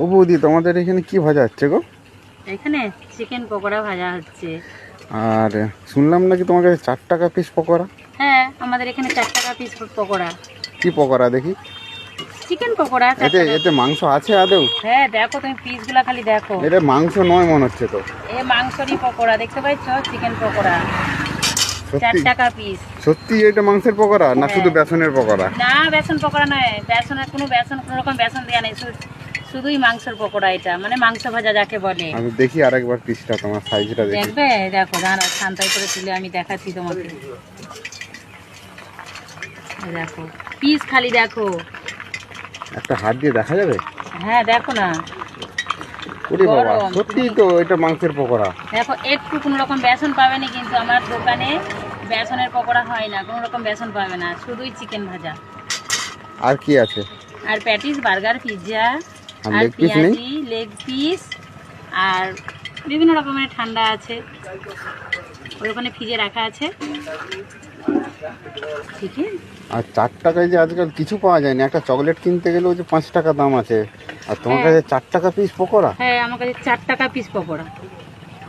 ও বৌদি তোমাদের এখানে কি ভাজা হচ্ছে গো? এখানে চিকেন পকোড়া ভাজা হচ্ছে। আর শুনলাম নাকি তোমার কাছে চার টাকা পিস পকোড়া? হ্যাঁ আমাদের এখানে চার টাকা পিস পকোড়া। কি পকোড়া দেখি? চিকেন পকোড়া এতে। এতে মাংস আছে আদৌ? হ্যাঁ দেখো তুমি পিসগুলো খালি দেখো। এটা মাংস নয় মনে হচ্ছে তো। এ মাংসরই পকোড়া দেখতে পাচ্ছ? চিকেন পকোড়া। চার টাকা পিস সত্যি এটা মাংসের পকোড়া না হ্যাঁ। শুধু বেসনের পকোড়া? না বেসন পকোড়া নয়। বেসনের কোনো বেসন কোনো রকম বেসন দেওয়া নেই। শুধুই মাংসের পকোড়া এটা মানে মাংস ভাজা যাকে বলে। আমি দেখি আরেকবার পিসটা তোমার সাইজটা দেখি। দেখবে? দেখো দাঁড়া শান্তাই করে তুলে আমি দেখাচ্ছি তোমাকে। দেখো পিস খালি দেখো। একটা হাত দিয়ে দেখা যাবে? হ্যাঁ দেখো না। ওরে বাবা সত্যি তো এটা মাংসের পকোড়া। দেখো একটু কোনো রকম বেসন পাবে না কিন্তু আমার দোকানে বেসনের পকোড়া হয় না কোনো রকম বেসন পাবে না শুধুই চিকেন ভাজা। আর কি আছে? আর প্যাটিস বার্গার পিৎজা আর? পেঁয়াজি লেগ পিস আর বিভিন্ন রকমের ঠান্ডা আছে। ওর ওখানে ফ্রিজে রাখা আছে। আর চার টাকায় যে আজকাল কিছু পাওয়া যায় না একটা চকলেট কিনতে গেলেও যে পাঁচ টাকা দাম আছে। আর তোমার হ্যাঁ। কাছে চার টাকা পিস পকোড়া? হ্যাঁ আমার কাছে চার টাকা পিস পকোড়া।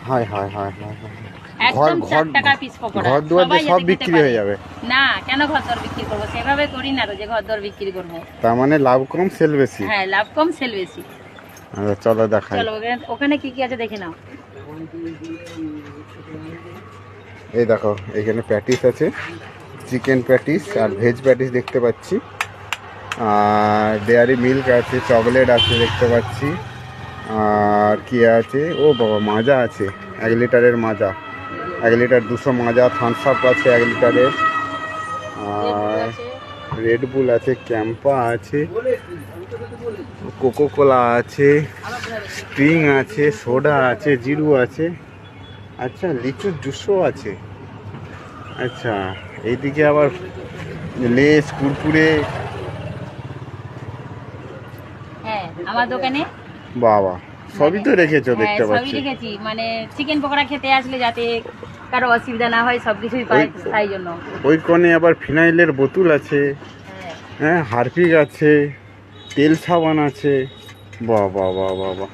হায় হায় হায় হায়। ঘর- ঘর- ঘর দুয়ার দিয়ে সব বিক্রি হয়ে যাবে। না কেন ঘর দর বিক্রি করব? সেভাবে করি না যে ঘর দর বিক্রি করব। তার মানে লাভ কম সেল বেশি। হ্যাঁ লাভ কম সেল বেশি। আচ্ছা, চলো দেখাই। চলো ওখানে- ওখানে কি কি আছে দেখে নাও। এই দেখো এখানে প্যাটিস আছে। চিকেন প্যাটিস আর ভেজ প্যাটিস দেখতে পাচ্ছি। আর ডেয়ারি মিল্ক আছে চকলেট আছে দেখতে পাচ্ছি। আর কি আছে? ও বাবা, মাজা আছে, এক লিটারের মাজা। এক লিটার দুশো মাজা থামস আপ আছে এক লিটারের আর রেডবুল আছে ক্যাম্পা আছে কোকো কোলা আছে স্প্রিং আছে সোডা আছে জিরু আছে। আচ্ছা লিচুর জুসও আছে। আচ্ছা এইদিকে আবার লেস, কুরকুরে। হ্যাঁ আমার দোকানে বাবা সবই তো রেখেছো হ্যাঁ দেখতে সবই রেখেছি। মানে চিকেন পকোড়া খেতে আসলে যাতে কারও অসুবিধা না হয় সব কিছুই পাই তাই জন্য। ওই কোণে আবার ফিনাইলের বোতল আছে হ্যাঁ। হ্যাঁ হারপিক আছে তেল সাবান আছে। বাহ বাহ বাহ বাহ বাহ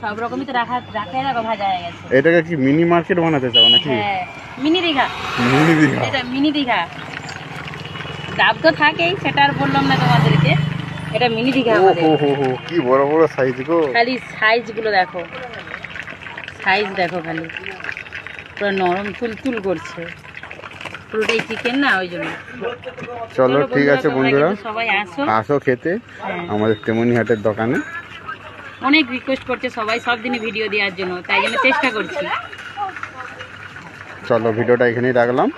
সব রকমই তো রাখা রাখাই রাখা ভাজা হয়ে গেছে। এটাকে কি মিনি মার্কেট বানাতে চাও নাকি? হ্যাঁ মিনি দীঘা। মিনি দীঘা। এটা মিনি দীঘা। ডাব তো থাকেই সেটা আর বললাম না তোমাদেরকে। এটা মিনি দীঘা আমাদের। কি বড় বড় সাইজ গো। খালি সাইজগুলো দেখো। সাইজ দেখো খালি। পুরো নরম তুল তুল করছে। পুরোটাই চিকেন না ওই জন্য। চলো ঠিক আছে বন্ধুরা সবাই আসো। আসো খেতে। হ্যাঁ। আমাদের তেমনি হাটের দোকানে। অনেক রিকোয়েস্ট করছে সবাই সব দিনই ভিডিও দেওয়ার জন্য। তাই জন্য চেষ্টা করছি। চলো ভিডিওটা এখানেই রাখলাম।